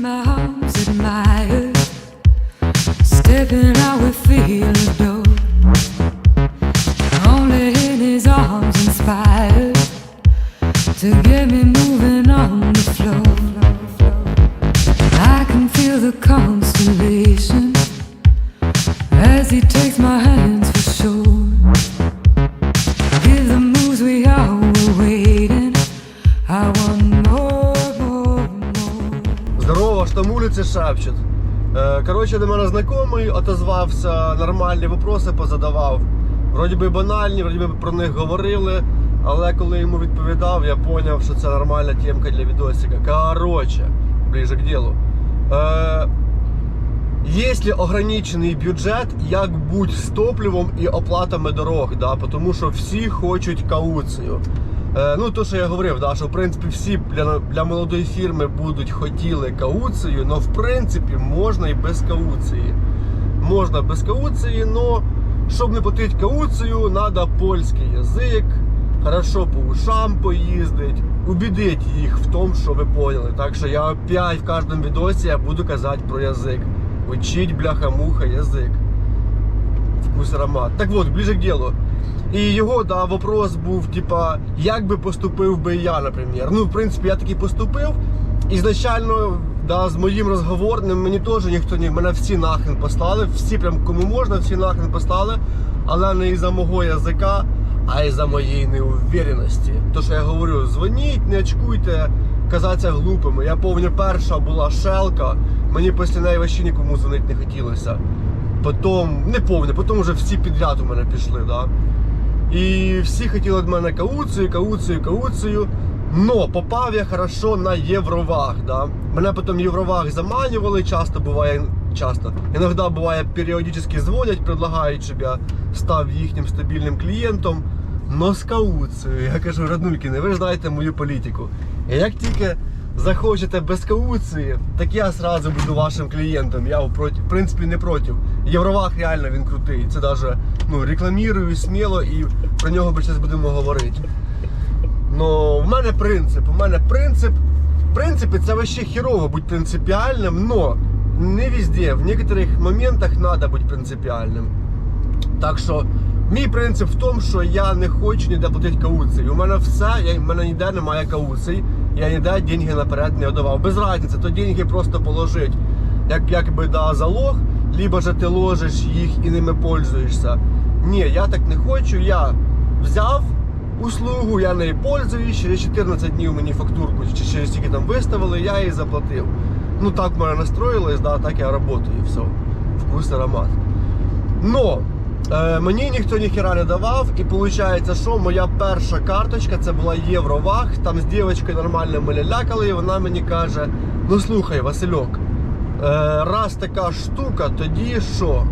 my arms admired, stepping out with feel adored. Only in his arms inspired to give me шепчуть. Е, Коротше, до мене знайомий отозвався, нормальні вопроси позадавав. Вроді би банальні, вроді би про них говорили, але коли йому відповідав, я зрозумів, що це нормальна темка для відосика. Коротше, ближе к ділу. Е, Є ограничений бюджет, як будь з топливом і оплатами дорог, да, тому що всі хочуть кауцію. Е, ну, то, що я говорив, да, що в принципі всі для, для молодої фірми будуть хотіли кауцію, але в принципі можна і без кауції. Можна без кауції, але щоб не платити кауцію, треба польський язик, хорошо по ушам поїздить, убедить їх в тому, що ви поняли. Так що я опять в кожному відосі я буду казати про язик. Учить бляха-муха язик. Вкус аромат. Так от, ближе к делу. І його, да, вопрос був, типа, як би поступив би я, наприклад. Ну, в принципі, я таки поступив. Ізначально, да, з моїм розговорним мені теж ніхто не. Мене всі нахрен послали, всі прям кому можна, всі нахрен послали. Але не із-за мого язика, а із-за моєї неувереності. То, що я говорю, дзвоніть, не очкуйте, казатися глупими. Я пам'ятаю, перша була шелка, мені після неї вообще нікому дзвонити не хотілося. Потім, не повне, потім вже всі підряд у мене пішли, да. І всі хотіли від мене кауцію, кауцію, кауцію. Но попав я хорошо на Євроваг. Да? Мене потім Євроваг заманювали, часто буває, часто. Іноді буває періодично дзвонять, предлагають, щоб я став їхнім стабільним клієнтом. Но з кауцією. Я кажу, роднулькіни, ви ж знаєте мою політику. І як тільки захочете без кауції, так я сразу буду вашим клієнтом. Я в принципі не проти. Євроваг реально він крутий. Це навіть ну, рекламірую сміло і про нього ми зараз будемо говорити. Ну, в мене принцип. У мене принцип. В принципі, це вообще херово бути принципіальним, но не везде. В некоторых моментах треба бути принципіальним. Так що мій принцип в тому, що я не хочу ніде платити кауції. У мене все, я, в мене ніде немає кауцій. Я ніде деньги наперед не віддавав. Без разниці, то деньги просто положить. Як якби да, залог, либо же ти ложиш їх і ними пользуєшся. Ні, я так не хочу. Я взяв услугу, я нею пользуюсь, через 14 днів мені фактурку чи через скільки там виставили, я її заплатив. Ну так мене настроїлось, да, так я працюю і все. Вкус аромат. Но е, мені ніхто ніхера не давав, і виходить, що моя перша карточка це була Євроваг. Там з дівчинкою нормально ми лялякали, і вона мені каже: ну слухай, Васильок, раз така штука, тоді що?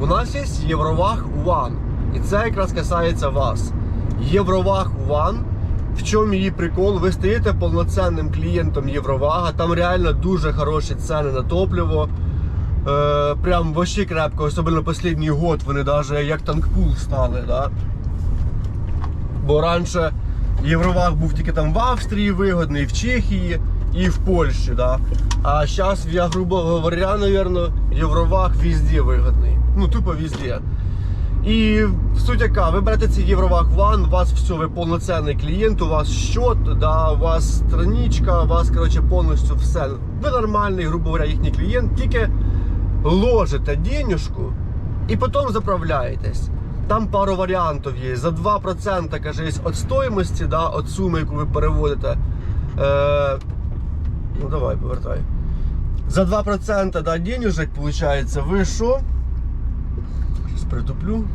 У нас є Євроваг One. І це якраз касається вас. Євроваг One. В чому її прикол? Ви стаєте повноцінним клієнтом Євровага. Там реально дуже хороші ціни на топливо. Е, прям вообще крепко, особливо останній год вони навіть як танкпул стали, да? Бо раніше Євроваг був тільки там в Австрії вигодний, в Чехії і в Польщі, да? А зараз, я грубо говоря, наверное, Євроваг везде вигодний. Ну, тупо везде. І суть яка, ви берете цей Євроваг One, у вас все, ви повноцінний клієнт, у вас счет, да, у вас страничка, у вас короче, повністю все. Ви нормальний, грубо говоря, їхній клієнт, тільки ложите денежку і потім заправляєтесь. Там пару варіантів є. За 2% каже, є від стоїмості, да, від суми, яку ви переводите. Е, ну давай, повертай. За 2% да, денежек, получается, вы что? Сейчас притуплю.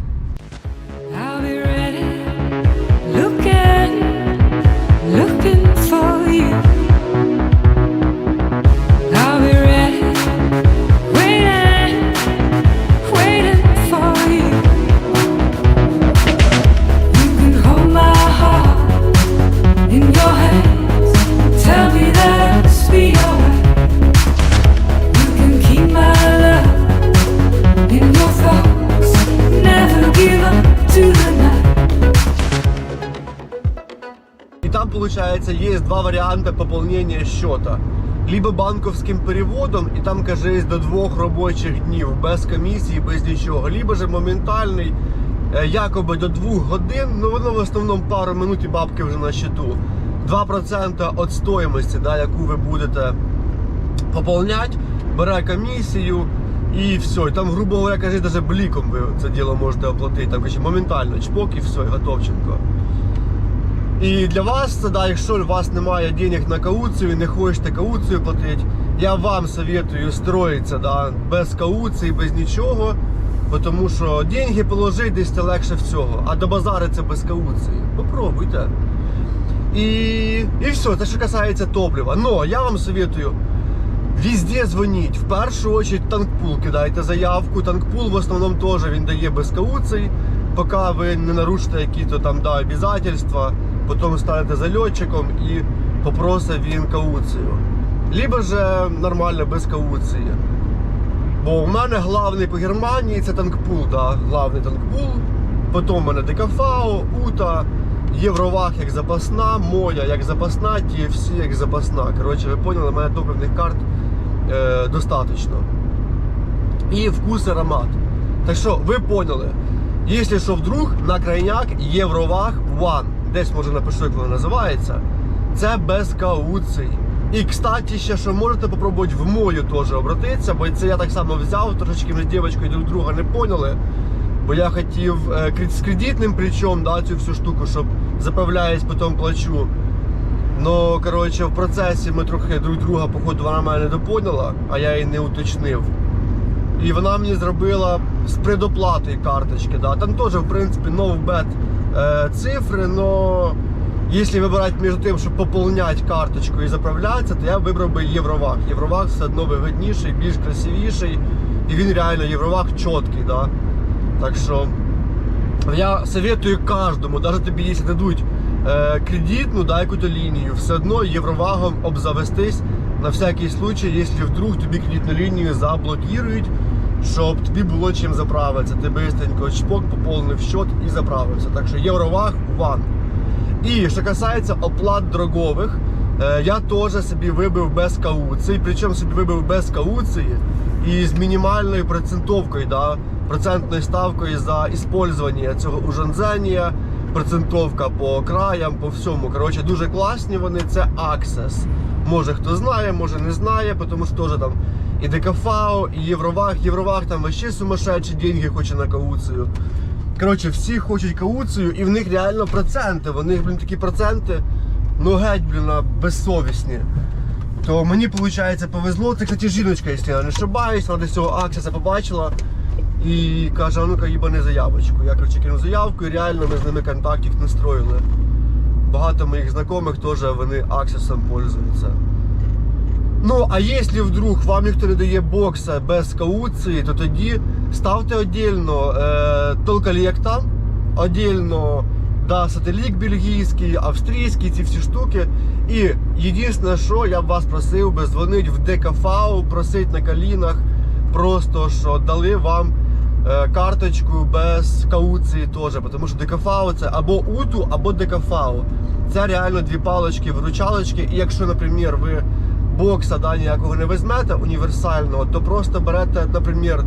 Виходить, є два варіанти поповнення счета. либо банковським переводом, і там каже до двох робочих днів без комісії, без нічого, либо же моментальний, е, якоби до двох годин, ну воно в основному пару минут і бабки вже на счету. 2% від стоїмості, да, яку ви будете пополнять, бере комісію і все. І там, грубо говоря, каже, навіть бліком ви це діло можете оплатити. Там каже, моментально чпок і все, готовченко. І для вас це, да, якщо у вас немає денег на кауцію, не хочете кауцію платити, я вам советую строїтися да, без кауції, без нічого. Тому що деньги положити десь це легше всього, а до базариться без кауції. Попробуйте. І, і все, це що касається топлива. Но я вам советую везде дзвоніть. В першу очередь танкпул кидайте заявку. Танкпул в основному теж він дає без кауцій, поки ви не нарушите якісь там да, обязательства, потім станете зальотчиком і попросить він кауцію. Либо же нормально без кауції. Бо у мене главний по Германії це танкпул, да, главний танкпул. Потім у мене ДКФАО, УТА, Євроваг як запасна, моя як запасна, TFC як запасна. Коротше, ви поняли, у мене топливних карт е, достатньо. І вкус аромат. Так що ви поняли, якщо що вдруг на крайняк Євроваг One, десь може напишу, як воно називається, це без кауцій. І, кстати, ще що можете попробувати в мою теж обратитися, бо це я так само взяв, трошечки ми з дівчинкою друг друга не поняли. Бо я хотів е, з кредитним плечом да, цю всю штуку, щоб заправляюсь, потім плачу. Ну, коротше, в процесі ми трохи друг друга, походу, вона мене не допоняла, а я її не уточнив. І вона мені зробила з предоплатою карточки. Да. Там теж, в принципі, новбет е, цифри, но якщо вибирати між тим, щоб поповняти карточку і заправлятися, то я вибрав би Євроваг. Євроваг все одно вигідніший, більш красивіший. І він реально Євроваг чіткий. Да. Так що я советую кожному, навіть тобі, якщо дадуть е, кредитну да, якусь лінію, все одно євровагом обзавестись на всякий случай, якщо вдруг тобі кредитну лінію заблокують, щоб тобі було чим заправитися. Ти бистенько чпок, поповнив счет і заправився. Так що євроваг ван. І що касається оплат дорогових, е, я теж собі вибив без кауції, причому собі вибив без кауції і з мінімальною процентовкою, да, процентною ставкою за іспользування цього ужонзення, процентовка по краям, по всьому. Коротше, дуже класні вони, це Access. Може хто знає, може не знає, тому що теж там і ДКФАО, і Євроваг. Євроваг там вообще сумасшедші деньги хоче на кауцію. Коротше, всі хочуть кауцію, і в них реально проценти. В них, блін, такі проценти, ну геть, блін, безсовісні. То мені, виходить, повезло. Це, кстати, жіночка, якщо я не ошибаюсь, вона десь цього акція побачила і каже, а ну-ка їбани заявочку. Я коротше кинув заявку і реально ми з ними контактів не строїли. Багато моїх знайомих теж вони аксесом пользуються. Ну, а якщо вдруг вам ніхто не дає бокса без кауції, то тоді ставте отдельно е, толколекта, отдельно да, сателік бельгійський, австрійський, ці всі штуки. І єдине, що я б вас просив би дзвонити в ДКФАУ, просить на колінах, просто що дали вам карточку без кауції теж. Тому що ДКФАУ це або УТУ, або ДКФАУ. Це реально дві палочки, виручалочки. І якщо, наприклад, ви бокса да, ніякого не візьмете універсального, то просто берете, наприклад,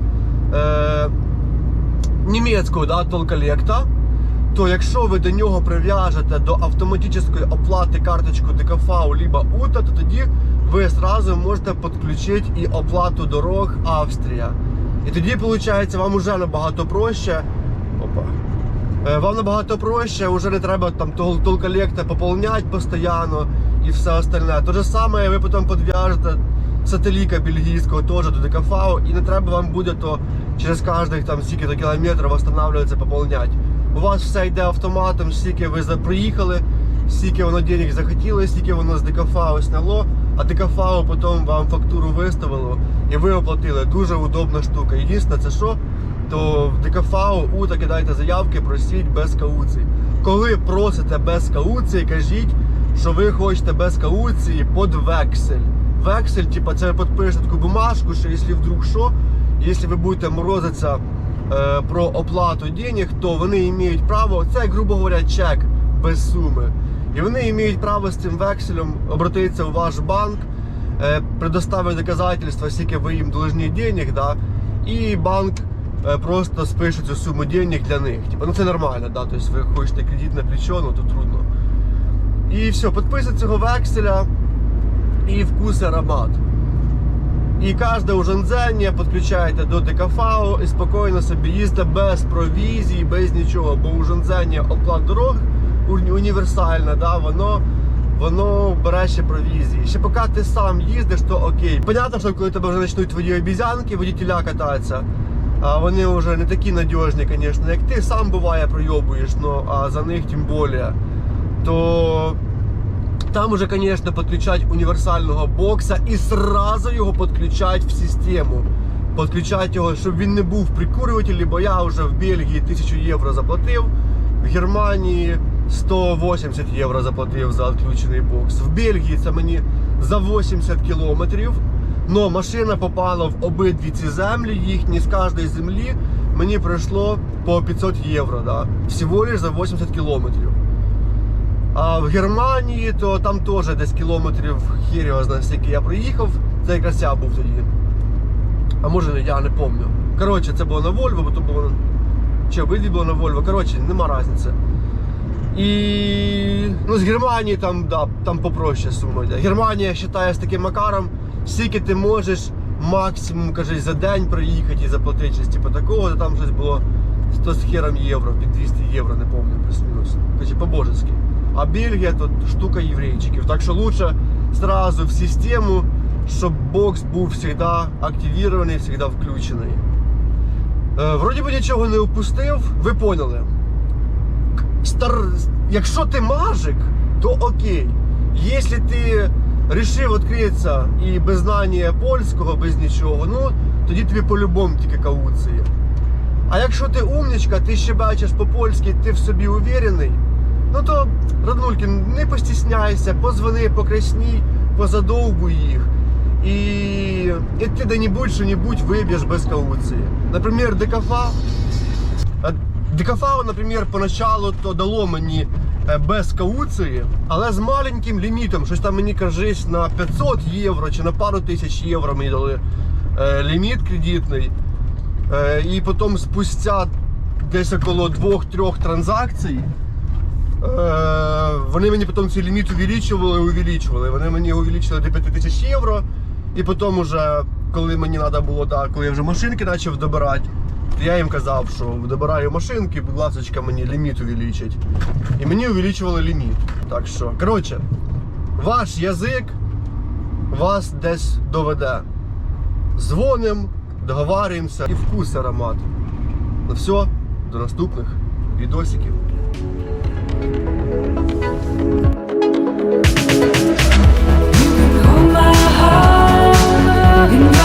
е, німецького да, толколекта, то якщо ви до нього прив'яжете до автоматичної оплати карточку ДКФАУ либо УТА, то тоді ви одразу можете підключити і оплату дорог Австрія. І тоді, виходить, вам вже набагато проще. Опа. Е, Вам набагато проще, вже не треба там толколекта поповняти постійно і все остальне. Те ж саме ви потім підв'яжете сателіка бельгійського теж до ДКФАУ, і не треба вам буде то через кожних там стільки то кілометрів встановлюватися, поповняти. У вас все йде автоматом, стільки ви приїхали, стільки воно денег захотіло, стільки воно з ДКФАУ сняло, а ДКФАУ потім вам фактуру виставило і ви оплатили. Дуже удобна штука. Єдине, це що? то в ДКФАУ УТА кидайте заявки, просіть без кауції. Коли просите без кауції, кажіть, що ви хочете без кауції під вексель. Вексель, типа, це підпишете таку бумажку, що якщо вдруг що, якщо ви будете морозитися е, про оплату денег, то вони мають право, це, грубо говоря, чек без суми. І вони мають право з цим векселем обратитися в ваш банк е, предоставить доказательства, скільки ви їм должні денег, да, і банк е, просто спише цю суму денег для них. Типа, ну це нормально, да, тобто ви хочете кредит на плечо, ну то трудно. І все, підписують цього векселя і вкус аромат. І кожне ужанзення підключаєте до ДКФАО і спокійно собі їздите без провізії, без нічого, бо ужанзення оплат дорог універсальне, да, воно, воно бере ще провізії. Ще поки ти сам їздиш, то окей. Понятно, що коли тебе вже почнуть твої обізянки, водітеля кататися, а вони вже не такі надіжні, звісно, як ти сам буває пройобуєш, ну а за них тим більше. То там уже, конечно, подключать універсального бокса і сразу його підключать в систему. Підключать його, щоб він не був прикурюватель, бо я вже в Бельгії 1000 євро заплатив, в Германії 180 євро заплатив за відключений бокс. В Бельгії це мені за 80 кілометрів. Но машина попала в обидві ці землі, їхні з кожної землі мені прийшло по 500 євро. Да? Всього лиш за 80 кілометрів. А в Германії, то там теж десь кілометрів хір знає, скільки я проїхав. Це якраз я був тоді. А може я не пам'ятаю. Коротше, це було на Вольво, бо то було. Чи обидві було на Вольво. Коротше, нема різниці. І ну, з Германії там, да, там попроще сума йде. Германія вважає з таким макаром, скільки ти можеш максимум, кажуть, за день проїхати і заплатити щось типу такого, то там щось було 100 з хером євро, під 200 євро, не пам'ятаю, плюс-мінус. Короче, по-божески. А Бельгія тут штука єврейчиків. Так що лучше сразу в систему, щоб бокс був завжди активірований, завжди включений. Е, вроді би нічого не упустив, ви поняли. Стар... Якщо ти мажик, то окей. Якщо ти рішив відкритися і без знання польського, без нічого, ну тоді тобі по-любому тільки кауції. А якщо ти умничка, ти ще бачиш по-польськи, ти в собі уверений, ну то, Раднулькін, не постісняйся, позвони, покрасній, позадовбуй їх. І, і ти де-небудь що-небудь виб'єш без кауції. Наприклад, ДКФА. А наприклад, поначалу то дало мені е, без кауції, але з маленьким лімітом. Щось там мені кажись на 500 євро чи на пару тисяч євро мені дали е, ліміт кредитний. Е, і потім спустя десь около 2-3 транзакцій. Вони мені потім цей ліміт увеличували, увеличували. Вони мені увеличили до 5 тисяч євро. І потім, уже, коли мені треба було так, коли я вже машинки почав добирати, я їм казав, що добираю машинки, будь ласка, мені ліміт увеличить. І мені увеличували ліміт. Так що, коротше, ваш язик вас десь доведе. Дзвоним, договарюємося і вкус аромат. Ну все, до наступних відосиків. You can hold my heart